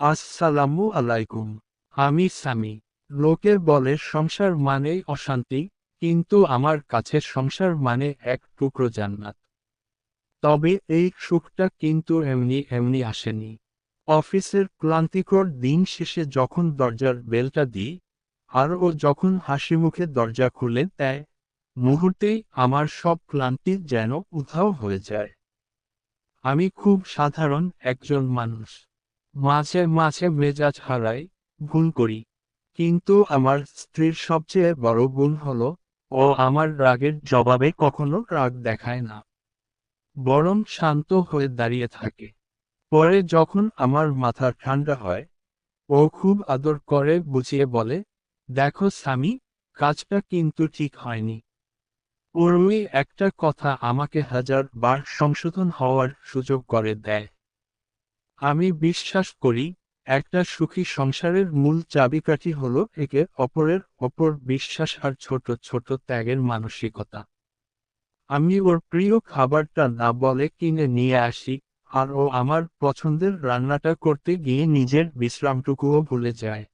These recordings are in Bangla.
আসসালামু আলাইকুম। আমি সামি লোকে বলে সংসার মানেই অশান্তি, কিন্তু আমার কাছে সংসার মানে এক টুকরো জান্নাত। তবে এই সুখটা কিন্তু এমনি এমনি আসেনি। অফিসের ক্লান্তিকর দিন শেষে যখন দরজার বেলটা দিই, আর ও যখন হাসি মুখে দরজা খুলে দেয়, মুহূর্তেই আমার সব ক্লান্তি যেন উধাও হয়ে যায়। আমি খুব সাধারণ একজন মানুষ। মাঝে মাঝে মেজাজ হারাই, ভুল করি। কিন্তু আমার স্ত্রীর সবচেয়ে বড় গুণ হলো, ও আমার রাগের জবাবে কখনো রাগ দেখায় না। বরং শান্ত হয়ে দাঁড়িয়ে থাকে। পরে যখন আমার মাথা ঠান্ডা হয়, ও খুব আদর করে বুঝিয়ে বলে, দেখো স্বামী, কাজটা কিন্তু ঠিক হয়নি। উর্মি একটা কথা আমাকে হাজার বার সংশোধন হওয়ার সুযোগ করে দেয়। আমি বিশ্বাস করি, একটা সুখী সংসারের মূল চাবিকাঠি হলো একে অপরের অপর বিশ্বাস আর ছোট ছোট ত্যাগের মানসিকতা। আমি ওর প্রিয় খাবারটা না বলে কিনে নিয়ে আসি, আর ও আমার পছন্দের রান্নাটা করতে গিয়ে নিজের বিশ্রামটুকুও ভুলে যায়।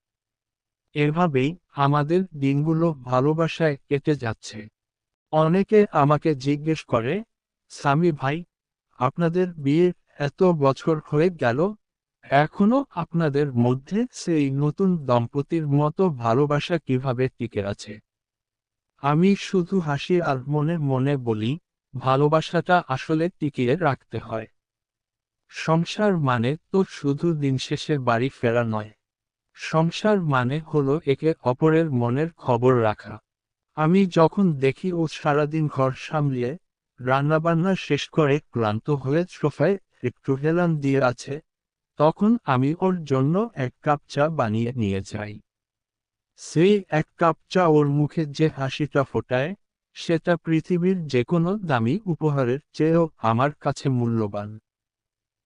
এভাবেই আমাদের দিনগুলো ভালোবাসায় কেটে যাচ্ছে। অনেকে আমাকে জিজ্ঞেস করে, স্বামী ভাই, আপনাদের বিয়ে এত বছর হয়ে গেল, এখনও আপনাদের মধ্যে সেই নতুন দম্পতির মতো ভালোবাসা কীভাবে টিকে আছে? আমি শুধু হাসি আর মনে মনে বলি, ভালোবাসাটা আসলে টিকিয়ে রাখতে হয়। সংসার মানে তো শুধু দিন শেষে বাড়ি ফেরা নয়। সংসার মানে হলো একে অপরের মনের খবর রাখা। আমি যখন দেখি ও সারাদিন ঘর সামলিয়ে রান্নাবান্না শেষ করে ক্লান্ত হয়ে সোফায় একটু হেলান দিয়ে আছে। তখন আমি ওর জন্য এক কাপ চা বানিয়ে নিয়ে যাই। সেই এক কাপ চা ওর মুখে যে হাসিটা ফোটায়, সেটা পৃথিবীর যে কোনো দামি উপহারের চেয়েও আমার কাছে মূল্যবান।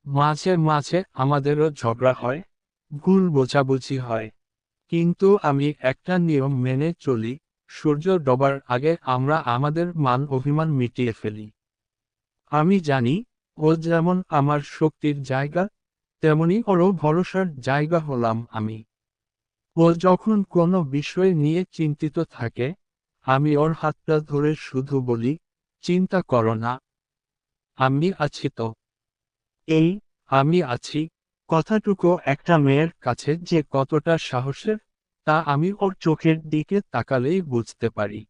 মাঝে মাঝে আমাদেরও ঝগড়া হয়, ভুল বোঝাবুঝি হয়। কিন্তু আমি একটা নিয়ম মেনে চলি, সূর্য ডোবার আগে আমরা আমাদের মান অভিমান মিটিয়ে ফেলি। আমি জানি ও যেমন আমার শক্তির জায়গা, তেমনি ওরও ভরসার জায়গা হলাম আমি। ও যখন কোনো বিষয় নিয়ে চিন্তিত থাকে, আমি ওর হাতটা ধরে শুধু বলি, চিন্তা করো না। আমি আছি তো। এই, আমি আছি কথাটুকু একটা মেয়ের কাছে যে কতটা সাহসের, তা আমি ওর চোখের দিকে তাকালেই বুঝতে পারি।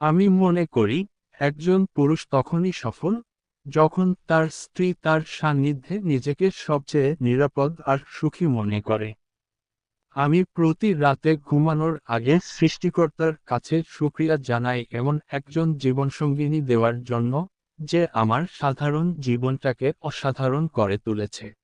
আমি মনে করি, একজন পুরুষ তখনই সফল যখন তার স্ত্রী তার সান্নিধ্যে নিজেকে সবচেয়ে নিরাপদ আর সুখী মনে করে। আমি প্রতি রাতে ঘুমানোর আগে সৃষ্টিকর্তার কাছে সুক্রিয়া জানাই এমন একজন জীবনসঙ্গিনী দেওয়ার জন্য, যে আমার সাধারণ জীবনটাকে অসাধারণ করে তুলেছে।